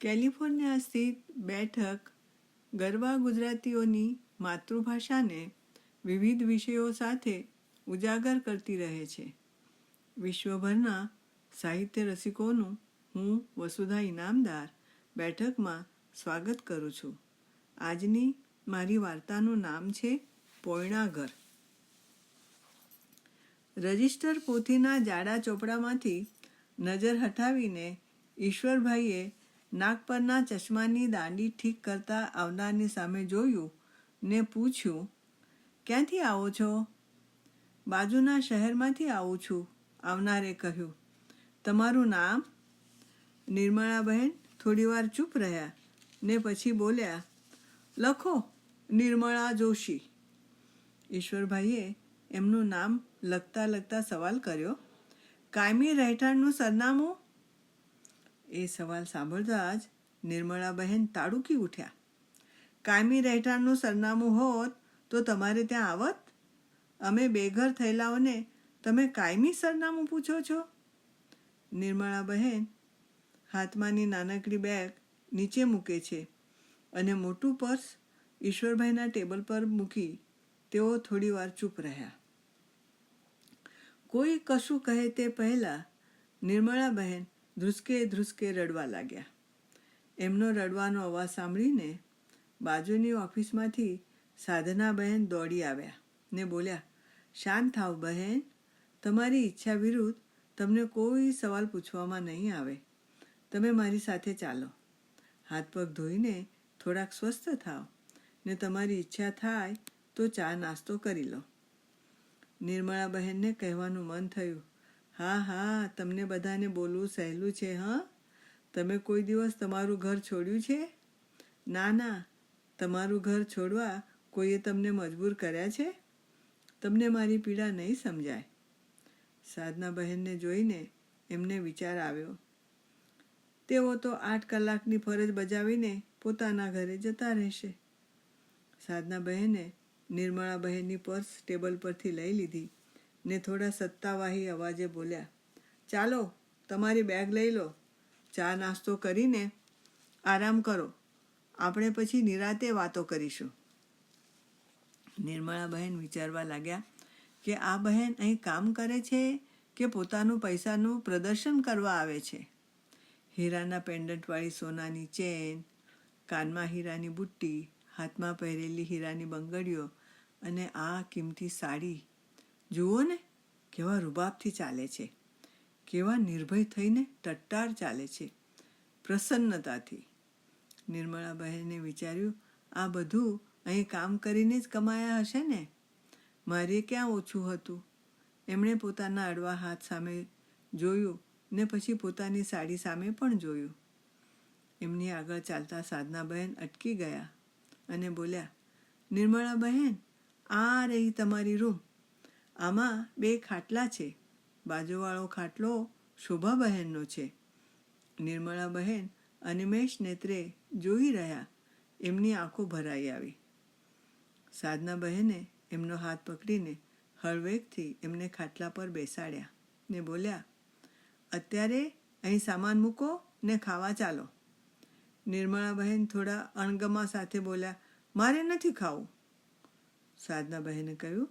California સ્થિત બેઠક ગરબા ગુજરાતીઓની માતૃભાષાને વિવિધ વિષયો સાથે ઉજાગર કરતી રહે છે. વિશ્વભરના સાહિત્ય રસિકોનું હું વસુધા ઇનામદાર બેઠકમાં સ્વાગત કરું છું. આજની મારી વાર્તાનું નામ છે પોયણાઘર. રજિસ્ટર પોથીના જાડા ચોપડામાંથી નજર હટાવીને ઈશ્વરભાઈએ નાક પરના ચશ્માની દાંડી ઠીક કરતા આવનારની સામે જોયું ને પૂછ્યું, ક્યાંથી આવો છો? બાજુના શહેરમાંથી આવું છું, આવનારે કહ્યું. તમારું નામ? નિર્મળાબહેન. થોડીવાર ચૂપ રહ્યા ને પછી બોલ્યા, લખો, નિર્મળા જોશી. ઈશ્વરભાઈએ એમનું નામ લખતા લખતા સવાલ કર્યો, કાયમી રહેઠાણનું સરનામું એ સવાલ સાંભળતા જ નિર્મળાબહેન તાડુકી ઉઠ્યા. કાયમી રહેઠાણનું સરનામું હોત તો તમારે ત્યાં આવત? અમે બેઘર થયેલાઓને તમે કાયમી સરનામું પૂછો છો? નિર્મળાબહેન હાથમાંની નાનકડી બેગ નીચે મૂકે છે અને મોટું પર્સ ઈશ્વરભાઈના ટેબલ પર મૂકી તેઓ થોડી વાર ચૂપ રહ્યા. કોઈ કશું કહે તે પહેલાં નિર્મળાબહેન ધ્રુસકે ધ્રુસકે રડવા લાગ્યા. એમનો રડવાનો અવાજ સાંભળીને બાજુની ઓફિસમાંથી સાધનાબહેન દોડી આવ્યા ને બોલ્યા, શાંત થાવ બહેન. તમારી ઈચ્છા વિરુદ્ધ તમને કોઈ સવાલ પૂછવામાં નહીં આવે. તમે મારી સાથે ચાલો. હાથ પગ ધોઈને થોડાક સ્વસ્થ થાવ ને તમારી ઈચ્છા થાય તો ચા નાસ્તો કરી લો. નિર્મળાબહેનને કહેવાનું મન થયું હા હા, તમને બધાને બોલવું સહેલું છે, હા? તમે કોઈ દિવસ તમારું ઘર છોડ્યું છે? ના ના, તમારું ઘર છોડવા કોઈએ તમને મજબૂર કર્યા છે? તમને મારી પીડા નહીં સમજાય. સાધના બહેનને જોઈને એમને વિચાર આવ્યો. તેઓ તો આઠ કલાકની ફરજ બજાવીને પોતાના ઘરે જતા રહેશે. સાધના બહેને નિર્મળા બહેનની પર્સ ટેબલ પરથી લઈ લીધી. ને થોડા સત્તાવાહી અવાજે બોલ્યા, ચાલો, તમારી બેગ લઈ લો. ચા નાસ્તો કરીને આરામ કરો. આપણે પછી નિરાતે વાતો કરીશું. નિર્મળા બહેન વિચારવા લાગ્યા કે આ બહેન અહીં કામ કરે છે કે પોતાનું પૈસાનું પ્રદર્શન કરવા આવે છે? હીરાના પેન્ડન્ટવાળી સોનાની ચેન, કાનમાં હીરાની બુટ્ટી, હાથમાં પહેરેલી હીરાની બંગડીઓ અને આ કિંમતી સાડી જુઓ ને કેવા રૂબાબથી ચાલે છે. કેવા નિર્ભય થઈને ટટ્ટાર ચાલે છે. પ્રસન્નતાથી. નિર્મળા બહેને વિચાર્યું, આ બધું અહીં કામ કરીને જ કમાયા હશે ને? મારે ક્યાં ઓછું હતું? એમણે પોતાના અડવા હાથ સામે જોયું ને પછી પોતાની સાડી સામે પણ જોયું. એમની આગળ ચાલતા સાધના બહેન અટકી ગયા અને બોલ્યા નિર્મળા બહેન આ રહી તમારી રૂમ. આમાં બે ખાટલા છે. બાજુવાળો ખાટલો શોભા બહેનનો છે. નિર્મળા બહેન અનિમેશ નેત્રે જોઈ રહ્યા. એમની આંખો ભરાઈ આવી. સાધના બહેને એમનો હાથ પકડીને હળવેગથી એમને ખાટલા પર બેસાડ્યા ને બોલ્યા, અત્યારે અહીં સામાન મૂકો ને ખાવા ચાલો. નિર્મળા બહેન થોડા અણગમા સાથે બોલ્યા, મારે નથી ખાવું. સાધના બહેને કહ્યું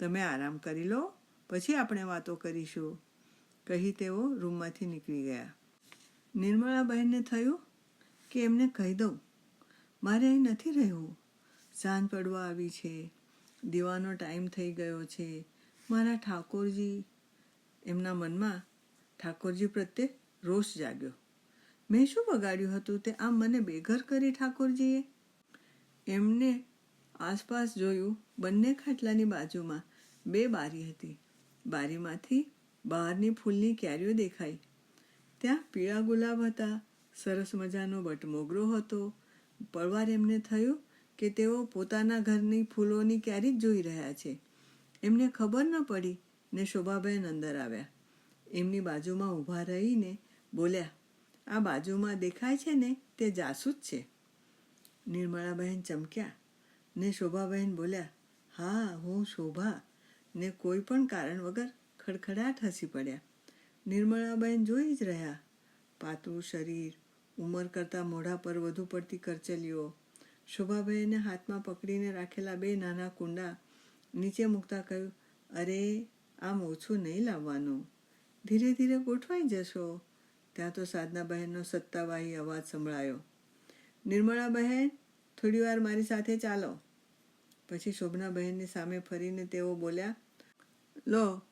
તમે આરામ કરી લો, પછી આપણે વાતો કરીશું. કહી તેઓ રૂમમાંથી નીકળી ગયા. નિર્મળાબહેનને થયું કે એમને કહી દઉં, મારે અહીં નથી રહેવું. સાંજ પડવા આવી છે, દીવાનો ટાઈમ થઈ ગયો છે. મારા ઠાકોરજી, એમના મનમાં ઠાકોરજી પ્રત્યે રોષ જાગ્યો. મેં શું બગાડ્યું હતું? તે આમ મને બેઘર કરી ઠાકોરજીએ? એમને આસપાસ જોયું બંને ખાટલાની બાજુમાં બે બારી હતી. બારીમાંથી બહારની ફૂલની ક્યારીઓ દેખાઈ. ત્યાં પીળા ગુલાબ હતા, સરસ મજાનો બટમોગરો હતો. પડવાર એમને થયું કે તેઓ પોતાના ઘરની ફૂલોની ક્યારી જ જોઈ રહ્યા છે. એમને ખબર ન પડી ને શોભાબેન અંદર આવ્યા. એમની બાજુમાં ઊભા રહીને બોલ્યા, આ બાજુમાં દેખાય છે ને, તે જાસૂદ છે. નિર્મળાબહેન ચમક્યા ને શોભાબહેન બોલ્યા, હા, હું શોભા. ને કોઈ પણ કારણ વગર ખડખડાટ હસી પડ્યા. નિર્મળાબહેન જોઈ જ રહ્યા. પાતળું શરીર, ઉંમર કરતાં મોઢા પર વધુ પડતી કરચલીઓ. શોભાબહેને હાથમાં પકડીને રાખેલા બે નાના કુંડા નીચે મૂકતા કહ્યું, અરે, આમ ઓછું નહીં લાવવાનું. ધીરે ધીરે ગોઠવાઈ જશો. ત્યાં તો સાધના બહેનનો સત્તાવાહી અવાજ સંભળાયો. નિર્મળા બહેન થોડી વાર મારી સાથે ચાલો. પછી શોભના બહેનની સામે ફરીને તેઓ બોલ્યા, લો,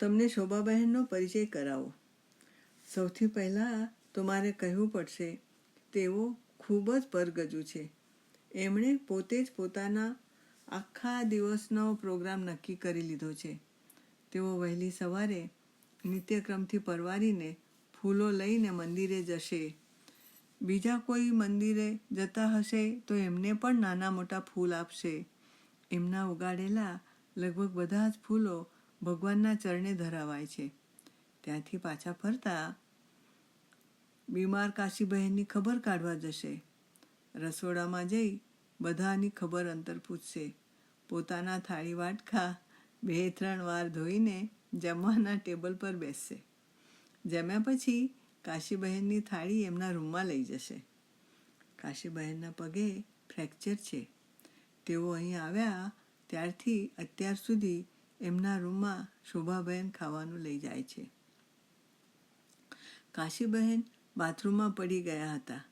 તમને શોભાબહેનનો પરિચય કરાવો. સૌથી પહેલાં તો મારે કહેવું પડશે, તેઓ ખૂબ જ પરગજુ છે. એમણે પોતે જ પોતાના આખા દિવસનો પ્રોગ્રામ નક્કી કરી લીધો છે. તેઓ વહેલી સવારે નિત્યક્રમથી પરવારીને ફૂલો લઈને મંદિરે જશે. બીજા કોઈ મંદિરે જતા હશે તો એમને પણ નાના મોટા ફૂલ આપશે. એમના ઉગાડેલા લગભગ બધા જ ફૂલો ભગવાનના ચરણે ધરાવાય છે. ત્યાંથી પાછા ફરતા બીમાર કાશીબહેનની ખબર કાઢવા જશે. રસોડામાં જઈ બધાની ખબર અંતર પૂછશે. પોતાના થાળી વાટકા બે ત્રણ વાર ધોઈને જમવાના ટેબલ પર બેસશે. જમ્યા પછી કાશીબહેનની થાળી એમના રૂમમાં લઈ જશે. કાશીબહેનના પગે ફ્રેક્ચર છે. તેઓ અહીં આવ્યા ત્યારથી અત્યાર સુધી એમના રૂમમાં શોભાબહેન ખાવાનું લઈ જાય છે. કાશીબહેન બાથરૂમમાં પડી ગયા હતા.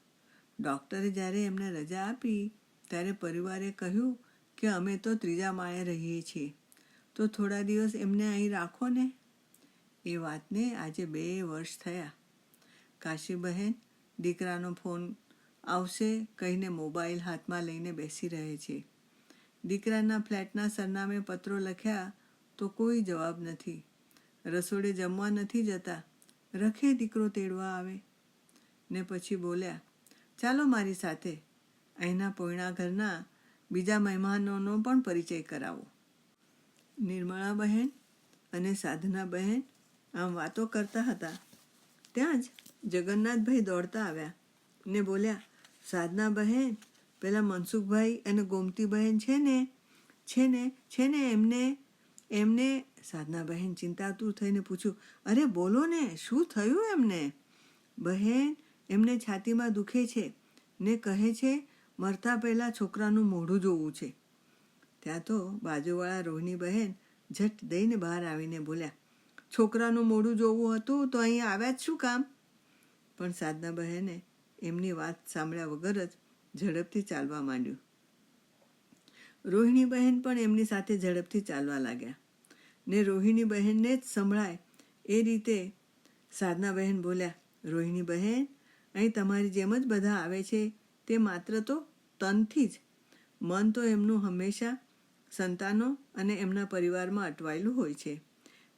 ડૉક્ટરે જ્યારે એમને રજા આપી, ત્યારે પરિવારે કહ્યું કે અમે તો ત્રીજા માળે રહીએ છીએ. તો થોડા દિવસ એમને અહીં રાખો ને. એ વાતને આજે બે વર્ષ થયા. કાશીબહેન દીકરાનો ફોન આવશે કહીને મોબાઈલ હાથમાં લઈને બેસી રહે છે. દીકરાના ફ્લેટના સરનામે પત્રો લખ્યા તો કોઈ જવાબ નથી. રસોડે જમવા નથી જતા. રખે દીકરો તેડવા આવે. ને પછી બોલ્યા, ચાલો મારી સાથે. અહીંના પોયણા ઘરના બીજા મહેમાનોનો પણ પરિચય કરાવો. નિર્મળા બહેન અને સાધના બહેન આમ વાતો કરતા હતા. ત્યાં જ જગન્નાથભાઈ દોડતા આવ્યા ને બોલ્યા સાધના બહેન પેલા મનસુખભાઈ અને ગોમતી બહેન છે ને છે ને છે ને એમને એમને? સાધના બહેન ચિંતાતુર થઈને પૂછ્યું, અરે બોલો ને, શું થયું એમને? બહેન, એમને છાતીમાં દુખે છે ને કહે છે, મરતા પહેલાં છોકરાનું મોઢું જોવું છે. ત્યાં તો બાજુવાળા રોહિણી બહેન ઝટ દઈને બહાર આવીને બોલ્યા, છોકરાનું મોઢું જોવું હતું તો અહીં આવ્યા જ શું કામ? પણ સાધના બહેને એમની વાત સાંભળ્યા વગર જ ઝડપથી ચાલવા માંડ્યું. રોહિણી બહેન પણ એમની સાથે ઝડપથી ચાલવા લાગ્યા ને રોહિણી બહેનને જ સંભળાય એ રીતે સાધના બહેન બોલ્યા, રોહિણી બહેન, અહીં તમારી જેમ જ બધા આવે છે, તે માત્ર તો તનથી જ. મન તો એમનું હંમેશા સંતાનો અને એમના પરિવારમાં અટવાયેલું હોય છે.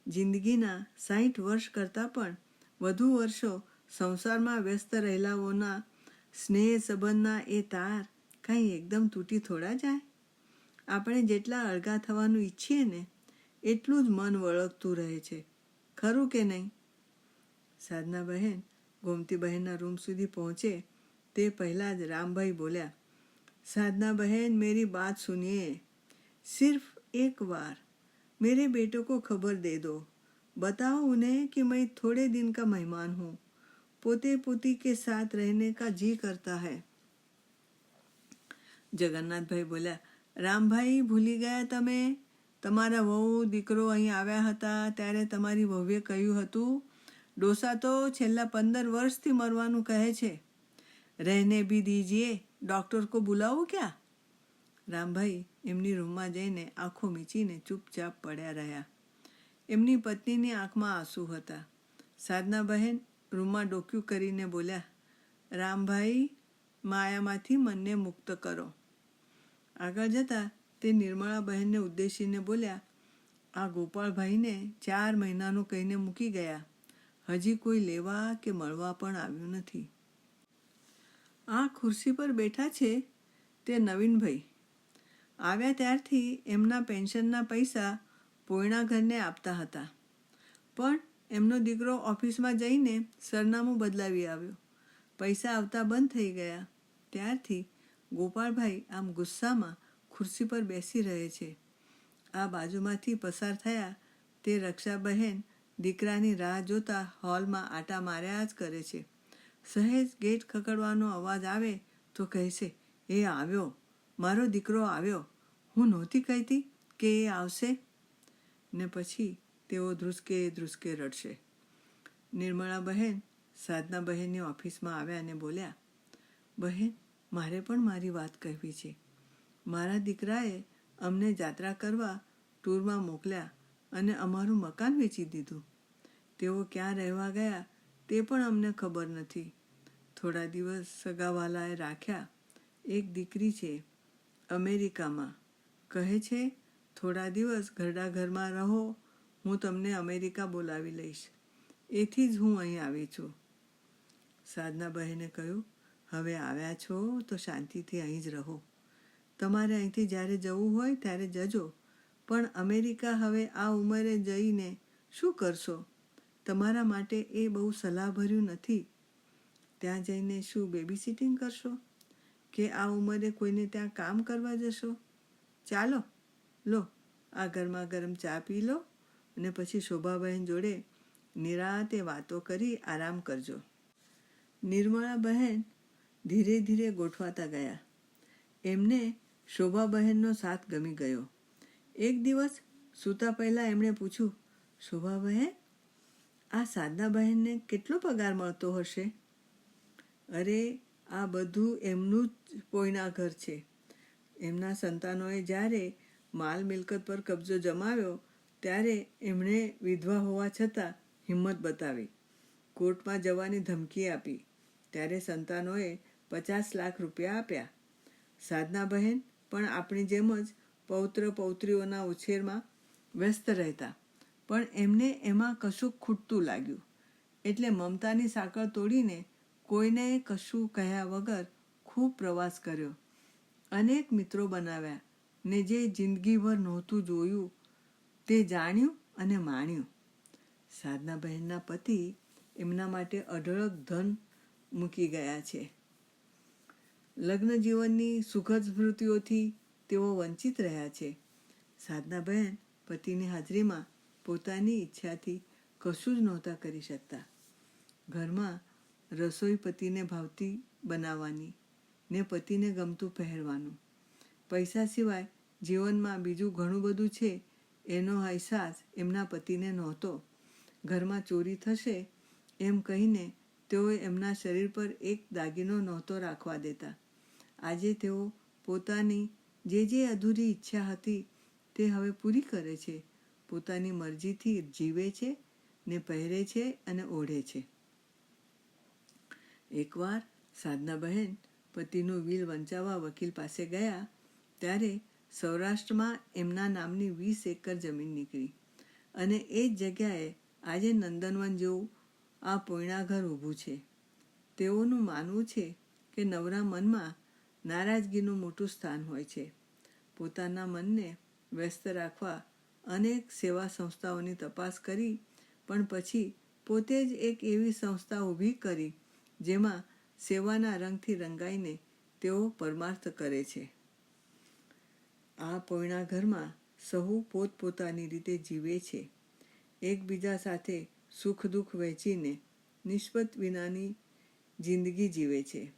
જિંદગીના સાઠ વર્ષ કરતાં પણ વધુ વર્ષો સંસારમાં વ્યસ્ત રહેલાઓના સ્નેહ સંબંધના એ તાર કાંઈ એકદમ તૂટી થોડા જાય આપણે જેટલા અળગા થવાનું ઈચ્છીએ ને એટલું જ મન વળગતું રહે છે ખરું કે નહીં સાધના બહેન ગોમતી બહેનના રૂમ સુધી પહોંચે તે પહેલાં જ રામભાઈ બોલ્યા साधना बहन मेरी बात सुनिए सिर्फ एक बार मेरे बेटों को खबर दे दो बताओ उन्हें कि मैं थोड़े दिन का मेहमान हूँ पोते पोती के साथ रहने का जी करता है જગન્નાથભાઈ બોલ્યા રામભાઈ ભૂલી ગયા તમે તમારા વહુ દીકરો અહીં આવ્યા હતા ત્યારે તમારી વહુએ કહ્યું હતું ડોસા તો છેલ્લા પંદર વર્ષથી મરવાનું કહે છે રહેને બી દીજીએ ડૉક્ટર કો બુલાવો ક્યાં રામભાઈ એમની રૂમમાં જઈને આંખો મીચીને ચૂપચાપ પડ્યા રહ્યા એમની પત્નીની આંખમાં આંસુ હતા સાધના બહેન રૂમમાં ડોક્યું કરીને બોલ્યા, રામભાઈ, માયામાંથી મનને મુક્ત કરો. આગળ જતાં તે નિર્મળા બહેનને ઉદ્દેશીને બોલ્યા, આ ગોપાળભાઈને ચાર મહિનાનું કહીને મૂકી ગયા. હજી કોઈ લેવા કે મળવા પણ આવ્યું નથી. આ ખુરશી પર બેઠા છે તે નવીનભાઈ. આવ્યા ત્યારથી એમના પેન્શનના પૈસા પોયણા ઘરને આપતા હતા. પણ એમનો દીકરો ઓફિસમાં જઈને સરનામું બદલાવી આવ્યો. પૈસા આવતા બંધ થઈ ગયા. ત્યારથી ગોપાળભાઈ આમ ગુસ્સામાં ખુરશી પર બેસી રહે છે. આ બાજુમાંથી પસાર થયા તે રક્ષાબહેન દીકરાની રાહ જોતા હોલમાં આટા માર્યા જ કરે છે. સહેજ ગેટ ખકડવાનો અવાજ આવે તો કહેશે, એ આવ્યો. મારો દીકરો આવ્યો. હું નહોતી કહેતી કે એ આવશે? ને પછી તેઓ ધ્રુસકે ધ્રુસકે રડશે. નિર્મળા બહેન સાધના બહેનની ઓફિસમાં આવ્યા અને બોલ્યા, બહેન, મારે પણ મારી વાત કહેવી છે. મારા દીકરાએ અમને જાત્રા કરવા ટૂરમાં મોકલ્યા અને અમારું મકાન વેચી દીધું. તેઓ ક્યાં રહેવા ગયા તે પણ અમને ખબર નથી. થોડા દિવસ સગાવાલાએ રાખ્યા, એક દીકરી છે અમેરિકામાં. કહે છે, થોડા દિવસ ઘરડા ઘરમાં રહો હું તમને અમેરિકા બોલાવી લઈશ. એથી જ હું અહીં આવી છું. સાધના બહેને કહ્યું, હવે આવ્યા છો તો શાંતિથી અહીં જ રહો. તમારે અહીંથી જ્યારે જવું હોય ત્યારે જજો. પણ અમેરિકા હવે આ ઉંમરે જઈને શું કરશો? તમારા માટે એ બહુ સલાહભર્યું નથી. ત્યાં જઈને શું બેબી સિટિંગ કરશો? કે આ ઉંમરે કોઈને ત્યાં કામ કરવા જશો? ચાલો, લો, આ ગરમા ગરમ ચા પી લો. અને પછી શોભાબહેન જોડે નિરાતે વાતો કરી આરામ કરજો. નિર્મળા બહેન ધીરે ધીરે ગોઠવાતા ગયા. એમને શોભાબહેનનો સાથ ગમી ગયો. એક દિવસ સૂતા પહેલાં એમણે પૂછ્યું, શોભાબહેન, આ સાધના બહેનને કેટલો પગાર મળતો હશે? અરે, આ બધું એમનું જ પોઈના ઘર છે. એમના સંતાનોએ જ્યારે માલ મિલકત પર કબજો જમાવ્યો ત્યારે એમણે વિધવા હોવા છતાં હિંમત બતાવી. કોર્ટમાં જવાની ધમકી આપી. ત્યારે સંતાનોએ પચાસ લાખ રૂપિયા આપ્યા. સાધના બહેન, પણ આપણી જેમ જ પૌત્ર પૌત્રીઓના ઉછેરમાં વ્યસ્ત રહેતા. પણ એમને એમાં કશું ખૂટતું લાગ્યું. એટલે મમતાની સાંકળ તોડીને કોઈને કશું કહ્યા વગર ખૂબ પ્રવાસ કર્યો. અનેક મિત્રો બનાવ્યા ને જે જિંદગીભર નહોતું જોયું તે જાણ્યું અને માણ્યું. સાધના બહેનના પતિ એમના માટે અઢળક ધન મૂકી ગયા છે. લગ્ન જીવનની સુખદ સ્મૃતિઓથી તેઓ વંચિત રહ્યા છે. સાધના બહેન પતિની હાજરીમાં પોતાની ઈચ્છાથી કશું જ નહોતા કરી શકતા. ઘરમાં રસોઈ પતિને ભાવતી બનાવવાની ને પતિને ગમતું પહેરવાનું. પૈસા સિવાય જીવનમાં બીજું ઘણું બધું છે એનો અહેસાસ એમના પતિને નહોતો. ઘરમાં ચોરી થશે એમ કહીને તેઓ એમના શરીર પર એક દાગીનો નહોતો રાખવા દેતા. આજે તેઓ પોતાની જે જે અધૂરી ઈચ્છા હતી તે હવે પૂરી કરે છે. પોતાની મરજીથી જીવે છે ને પહેરે છે અને ઓઢે છે. એકવાર સાધના બહેન પતિનું વિલ વંચાવવા વકીલ પાસે ગયા ત્યારે સૌરાષ્ટ્રમાં એમના નામની વીસ એકર જમીન નીકળી અને એ જ જગ્યાએ આજે નંદનવન જેવું આ પોયણાઘર ઊભું છે. તેઓનું માનવું છે કે નવરા મનમાં નારાજગીનું મોટું સ્થાન હોય છે. પોતાના મનને વ્યસ્ત રાખવા અનેક સેવા સંસ્થાઓની તપાસ કરી પણ પછી પોતે જ એક એવી સંસ્થા ઊભી કરી જેમાં સેવાના રંગથી રંગાઈને તેઓ પરમાર્થ કરે છે. આ પોયણા ઘરમાં સહુ પોતપોતાની રીતે જીવે છે. એકબીજા સાથે સુખ દુઃખ વહેંચીને નિસ્બત વિનાની જિંદગી જીવે છે.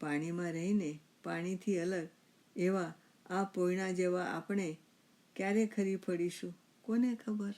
પાણીમાં રહીને પાણીથી અલગ એવા આ પોયણા જેવા આપણે ક્યારે ખરી પડીશું કોને ખબર?